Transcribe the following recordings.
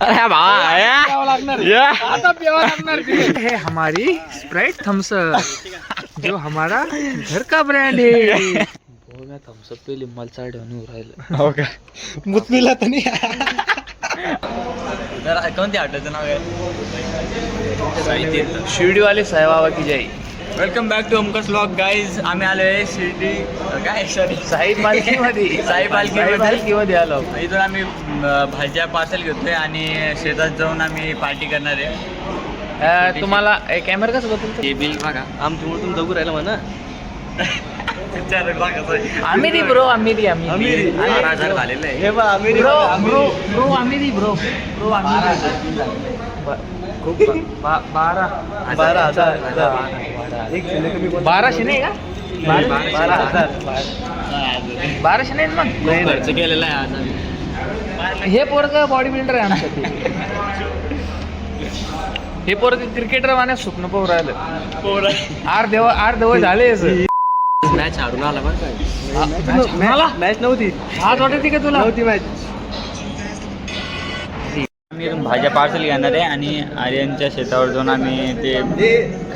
अरे है हमारी स्प्राइट थम्सअप जो हमारा घर का ब्रांड है। थम्सअप पे लिंबाल चाड राहिलं हो। का मुतमीला तर नाही कोणत्या हॉटेलचं नाव आहे शिर्डीवाले साईबाबा की जय। वेलकम बॅक टू ओमकस ब्लॉग गाईज आम्ही आलो आहे शिर्डी. काय सॉरी साई पालखी मध्ये साई पालखीमध्ये. पालखी मध्ये आलो. इथून आम्ही भाज्या पार्सल घेतोय आणि शेतात जाऊन आम्ही पार्टी करणार आहे. तुम्हाला कॅमेरा कसं बघतो? हे बिल बघा. आमच्यामुळे तुम्ही जगू राहिला म्हणा. आमिरी ब्रो आमिरी आमिरी बारा हजार झालेलं आहे. ब्रो ब्रो ब्रो आमिरी ब्रो ब्रो. आमिरी खूप बा- बारा. बारा हजार. बाराशे नाही का? बारा हजार. बाराशे नाही ना मग? खर्च केलेला आहे आज. आम्ही. हे पोरग बॉडी बिल्डर आहे आमचं हे पोरग क्रिकेटर माने स्वप्न पाहू राहिलं. आठ देव आठ देव झाले. मॅच हारून आला बरं का? मॅच- मला मॅच नव्हती. आज वाटते का तुला? मॅच आम्ही इथून भाज्या पार्सल घेणार आहे आणि आर्यनच्या शेतावर जाऊन आम्ही ते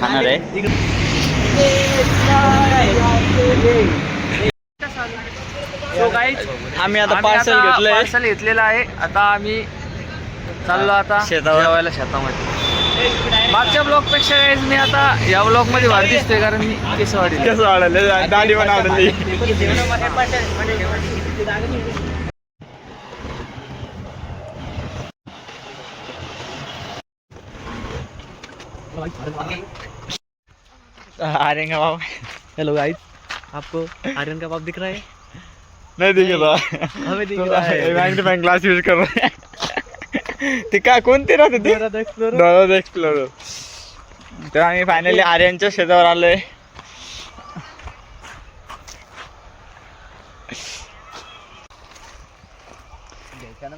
खाणार आहे. आम्ही आता आम्ही पार्सल आता घेतलंय. पार्सल घेतलेलं आहे. आता आम्ही चाललो आता शेतावर. जेवायला शेतामध्ये. मागच्या ब्लॉगपेक्षा guys मी आता या ब्लॉगमध्ये भारी दिसतोय कारण मी केसवाडी कसं वाढलं दाढी पण आवडली आर्यन का बाप? हेलो गाइस आपको आर्यन का बाप दिख रहा है? नाही दिसत आहे. हमें दिख रहा है। ग्लास यूज कर ते काय कोणते राहते ते डॉलर एक्सप्लोर तर आम्ही फायनली आर्यनच्या शेतावर आलोय।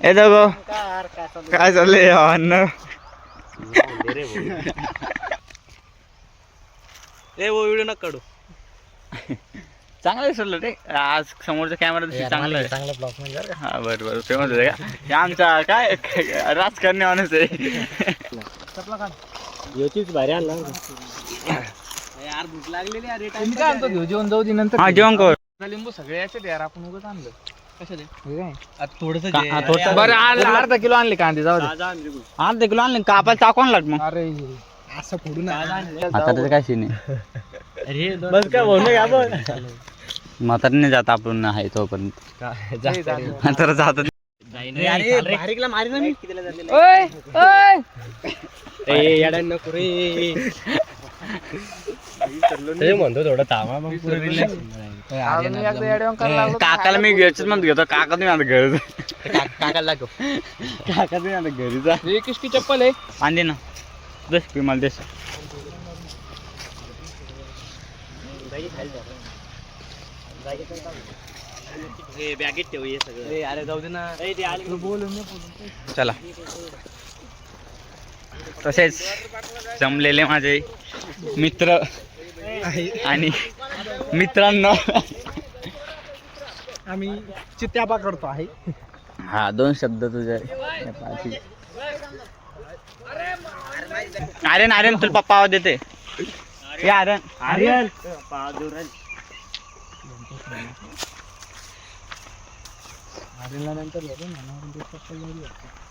ए दोघो काय चाललंय? अन्न ए वो व्हिडिओ नका काढू. चांगलं दिसलं रे. आज समोरचा कॅमेरा चांगला आहे. चांगला ब्लॉग म्हणजे हा बरं बरं. फेमस आहे का? हे आमचा काय राजकारणी माणूस आहे. यार भूक लागलेली अरे तुम्ही काय आणतो घेऊ जेवण जाऊ दे नंतर हा जेवण कर. लिंबू सगळे याचे यार आपण उगाच आणलं. हे बरं आणलं अर्धा किलो आणले कांदे जाऊ दे. ते किलो आणले कापायला चाकून लाट मग. अरे असं फोडून आता त्याचं काय सीन आहे? बस काय बोल म्हातारीने जात आपण आहे तोपर्यंत. तर जात ओय ओय म्हणतो थोडं थांबा मग अजून एकदा येड्यावान करायला लागलो तर काकाला मी घरच म्हणत घेतो. काका तुम्ही आता घर काकाला लागो काका तुम्ही आता घरी जा. हे किसकी चप्पल आहे? आणले ना. दस पी मला देस बॅगेत ठेव सगळं. अरे जाऊ दे ना. चला. तसेच जमलेले माझे मित्र आणि मित्रांनो. आम्ही चित्त्या पकडतो आहे. हा दोन शब्द तुझे. आर्यन आर्यन तुला पप्पा आवाज देते. ये आर्यन. आर्यन.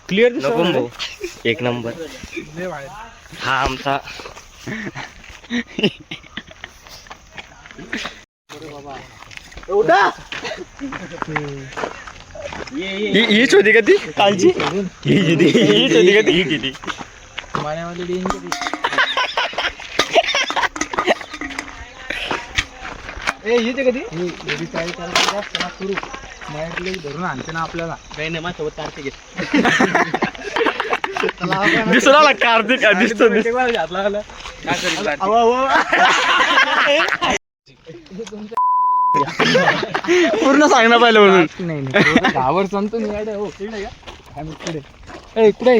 क्लिअर एक नंबर. हा आमचा. ही होती का ती कालची हीच होती हीच होती का ती ही किती पाण्यामध्ये डेंजर ए येते कधी एवढी तयारी करायची जास्त ना सुरू मराठी धरून आणते ना आपल्याला. काही नाही माझ्यासोबत कार्तिक दिसू लागला कार्तिक दिसतो दिसतो. पूर्ण सांग ना पाहिलं म्हणून. नाही नाही गावर सांगतो मी अडे हो. इकडे का आम्ही इकडे. ए कुठे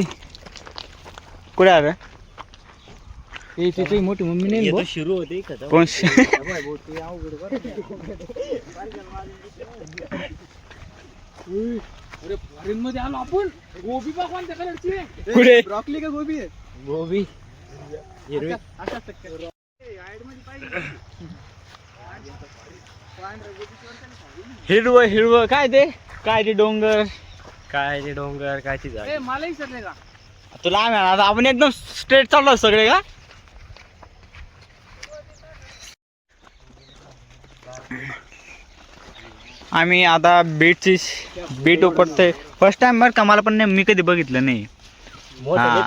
ए तुझी मोठी मम्मी नाही ना शिरू होते कोण अरे फॉरेन मध्ये आलो आपण. गोबी बा कोणत्या कलरची आहे कुठे ब्रॉकली का गोबी? आहे गोबी हिरवं. हिरवं काय ते? काय ते डोंगर? काय ते डोंगर काय ती ए मलाही सरले का? तुला आम्ही आता आपण एकदम स्ट्रेट चाललो सगळे का? आम्ही आता बीटची बीट उपटतोय. फर्स्ट टाइम बरं का मला पण नाही मी कधी बघितलं नाही. हा.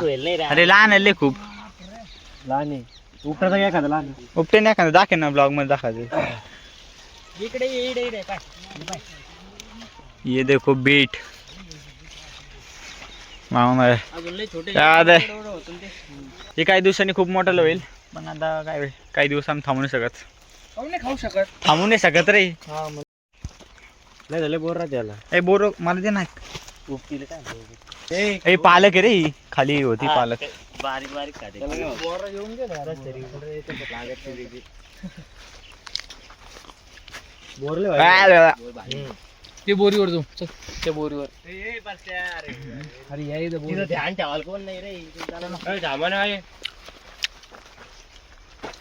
अरे लहान आहे लय खूप. लहान आहे. उपटाचा काय खात लहान उपटे नाही एखादं दाखव ना ब्लॉगमध्ये दाखवायचं. इकडे ये, इकडे इकडे काय ये देखो बीट. याद आहे. ते. हे काही दिवसांनी खूप मोठं होईल पण आता काय काही दिवस आम्ही थांबू नाही शकत. नाही खाऊ शकत. थांबू नाही शकत रे. नाही झालं बोर राहते याला. ए बोर मला दे ना. उपटीले काय ए पालक आहे रे ही. खाली होती पालक. बारीक बारीक खाते. बोर येऊन गेला. बोरले ते बोरीवर जाऊ. चल. त्या बोरीवर. अरे या इथं बोरी. ध्यान ठेवायला कोण नाही रे? सामान आहे.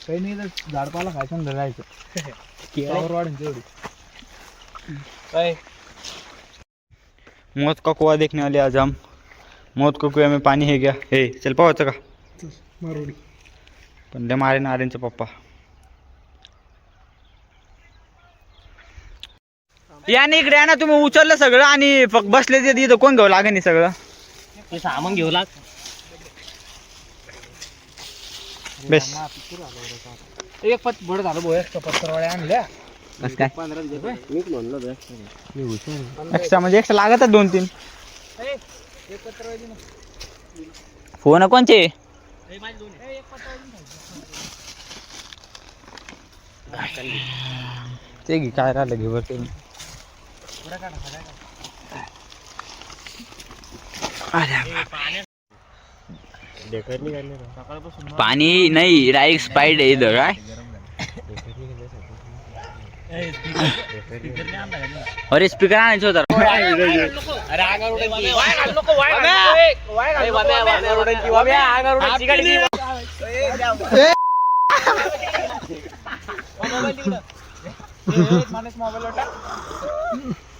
काही नाही तर झाडपाला खायचं ना राहायचं पावर वाढेल तेवढी. काय? मौत का कुआ देखने वाले आज हम मौत को कुआ में पानी है क्या हे चल पाहायचं का? मारोडी. पण ते मारे ना आर्यनचा पप्पा. या ना इकडे या ना तुम्ही उचललं सगळं आणि फक्त बसले ते तिथं कोण घेऊ लागेल हे सगळं? ते सामान घेऊ लाग. बेस. एक पत बड झालं भो एक पत्तरवाड्या आणल्या. बस काय? मीच म्हणलो एक्स्ट्रा म्हणजे एक्स्ट्रा लागतात दोन तीन. फोन कोणचे? ते घे काय राहिलं घे बरं पाणी नाही डायरेक्ट स्पाईड आहे इथं काय? अरे स्पीकर आणायचं होता. मोबाईल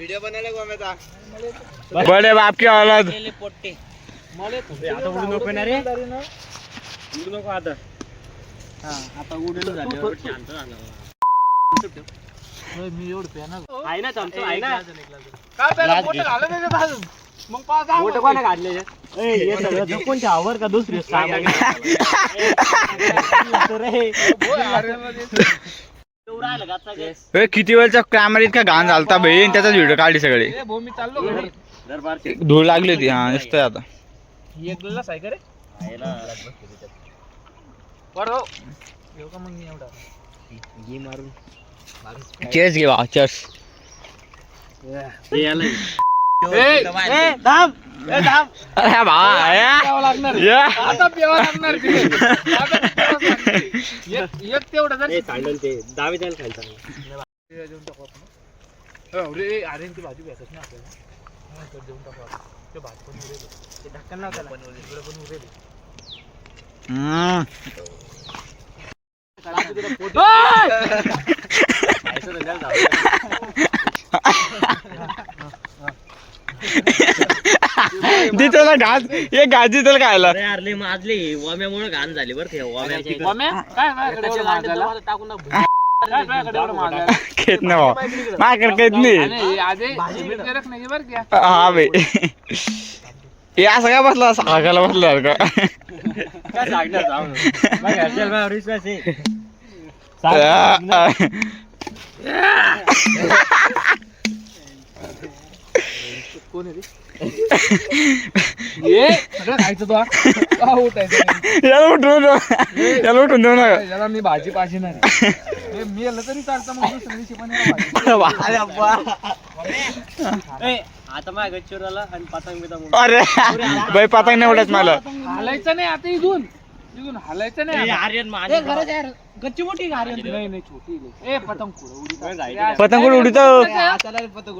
देतच तर बडे बाप की औलाद पोट्टे आता उडू नको ना रे उडू नको आता हा आता उडून झाल्यावर शांत झालं मी एवढं आहे ना चमचा आहे ना काय मोठं झालं मग पाच कोणा हे जपून ठेवावर का दुसरी ए, किती वेळचा कॅमेरा इतका घाण झालता भाई आणि त्याचा व्हिडिओ काढली सगळे. मी चाललो घरी. धूळ लागली होती हा दिसतोय आता. ही एक ग्लास आहे का रे? बरं हो घेऊ का मग मी एवढा? घी मारून. चेस घे बा चेस अरे आता प्यावं लागणार. एक एक तेवढं जर ते दावे द्यायला खायचं देऊन टाकू आपण हो, रे अरे ती भाजी भेटत ना आपल्याला. हा, देऊन टाकू आपण. ते भात पण उरेल. ते ढक्कन नव्हतं बनवले इकडे पण उरेल. हम्म. दे त्याला घास हे गाजी त्याला खायला. अरे माजली वाम्यामुळे घाण झाली बरं ते मागायला? खेत नाही माझ्याकडे काहीच नाही. हा भाई हे असं काय बसला? सांगायला बसला का? ये. सगळं खायचं तो हा. का उठायचं? याला उठून देऊ याला उठून देऊ नका. याला मी भाजी पाहिजे नाही हे मी आलं तरी चालतं मग दुसऱ्या दिवशी पण याला भाजी. ए, आता माझ्या गच्चीवर आला आणि पतंग बितंग अरे. बाई पतंग नाही उडत मला. हालायचं नाही आता इथून. इथून हालायचं नाही ए, आता. आर्यन मान गच्ची मोठी? नाही नाही छोटी आहे. ए पतंग कुठं पतंग कुठं उडीत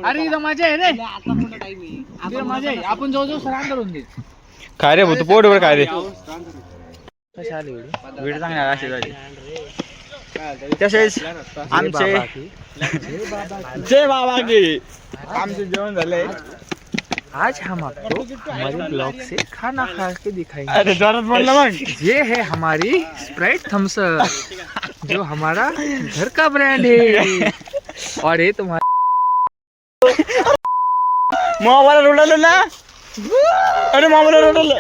अरे इथं मजा आहे रे. इथं मजा आहे. आपण जवळजवळ करून दे. काय रे भाऊ तू पोटभर काय रे? कशी आली एवढी? व्हिडिओ चांगला अशी झाली तसेच आमचे जय बाबा की. आमचे जेवण झालंय. आज हम आपको हमारे ब्लॉग से खाना खा के दिखाएंगे। अरे मग ये है हमारी स्प्राइट थम्सअप जो हमारा घर का ब्रांड है। और ये तुम्हारा मोबाईल उडवलं ना। अरे मोबाईल उडवलं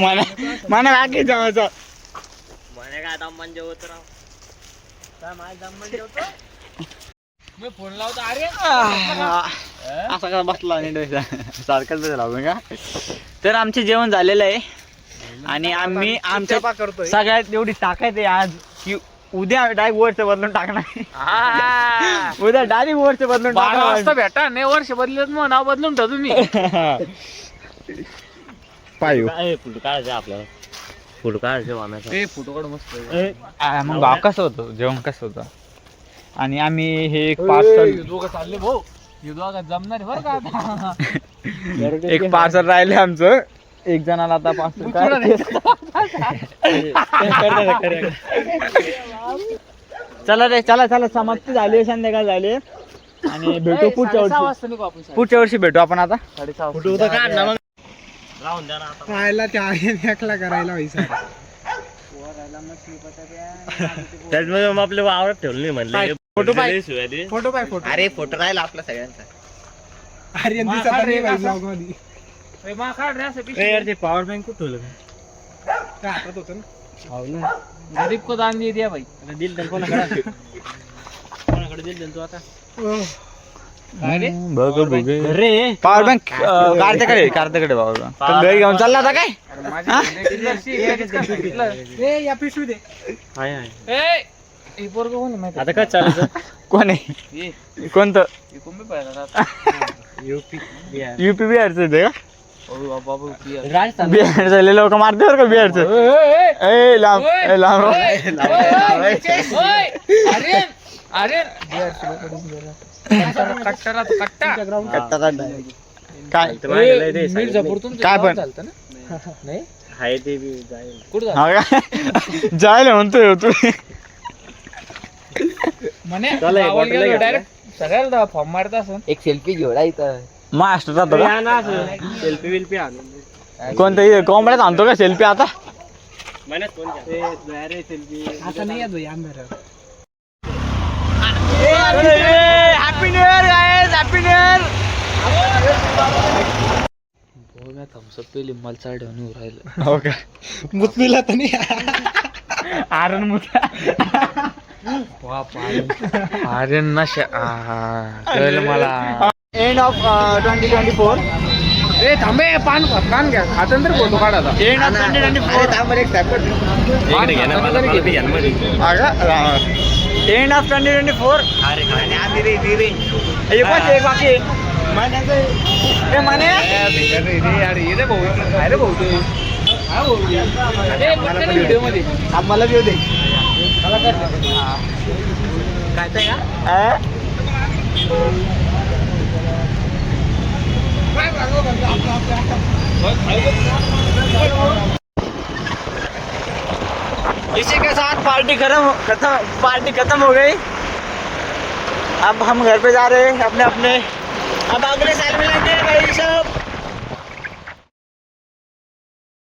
मला मला बाकी जायचं म्हणे काय दमन जेवत राव काय माझ्या दमन जेवतो मैं फोन लावतो. अरे असा का? बसला आणि डोसा सारखंच लावून का? तर आमचे जेवण झालेलं आहे. आणि आम्ही आमच्या करतोय. सगळ्यात एवढी ताकद आहे आज की उद्या डायरेक्ट वरचं बदलून टाकणार उद्या डायरेक्ट वरचं बदलून बारा वाजता टाकणार भेटा नाही वर्ष बदलत मग नाव बदलून ठेव तुम्ही पायू काय फोटो काढायचे आपल्याला फोटो काढायचे मग भाव कसं होतं? जेवण कसं होतं? आणि आम्ही हे एक पार्सल चालले भाऊ. जमणार बरं का आता? एक पार्सल राहिले आमचं. एक जणाला आता पार्सल चला रे चला चला. समाप्ती झाली आहे, संध्याकाळ झाली. आणि भेटू पुढच्या वर्षी. पुढच्या वर्षी भेटू आपण आता. राहायला त्या एकला करायला व्हायचा त्याच्यामध्ये मग आपले वावरात ठेवलं नाही म्हणले. फोटो पाय. फोटो पाय फोटो. अरे फोटो राहिला आपला सगळ्यांचा. अरे दिसत नाही vlog मध्ये. ए. यार ते पॉवर बँक कुठं ठेवलं काय हातात होतं ना? हो ना. गरीब को दान दे दिया भाई. आता दिल तर कोणाकडे कोणाकडे दिल तर तू आता? काय रे? रे पॉवर बँक कार्त्याकडे कार्त्याकडे पॉवर बँक तर घरी घेऊन चालला आता काय? अरे माझी? ए या पिशवी दे. हाय हाय. ए, आता काय कोण आहे? कोणतं. युपी बिहार. युपी बिहारचं ते का. राजस्थान. बिहारचं लोक मारते बरं का बिहारचं. ए लांब ए लांब. कट्टा कट्टा. काय? पण? चालतं ना? नाही? हा जायला म्हणतोय हो तू. म्हणे चला, एक गावाला बॉटल गेलो घ्या. डायरेक्ट सगळ्याला फॉर्म मारत असं एक सेल्फी इथं मास्टर राहतो का सेल्फी विल्फी आणून कोणतं कोंबड्यात आणतो का सेल्फी आता? महिन्यात कोण अरे सेल्फी आता नाही येत भाई अंधार happy new year happy new year हो हो का? मुतमीला तर नाही. आरण मुता नशा कळलं मला end of twenty twenty four ए थांबे पान कान घ्या खातं तर फोटो काढा आता. End of twenty twenty four ना मध्ये. End of twenty twenty four अरे एक बाकी एक माने अरे भाऊ अरे भाऊ अरे आम्हाला देऊ दे. का इसी के साथ पार्टी खत्म खत्म पार्टी खत्म हो गई। अब हम घर पे जा रहे हैं अपने अपने अब अगले साल मिलेंगे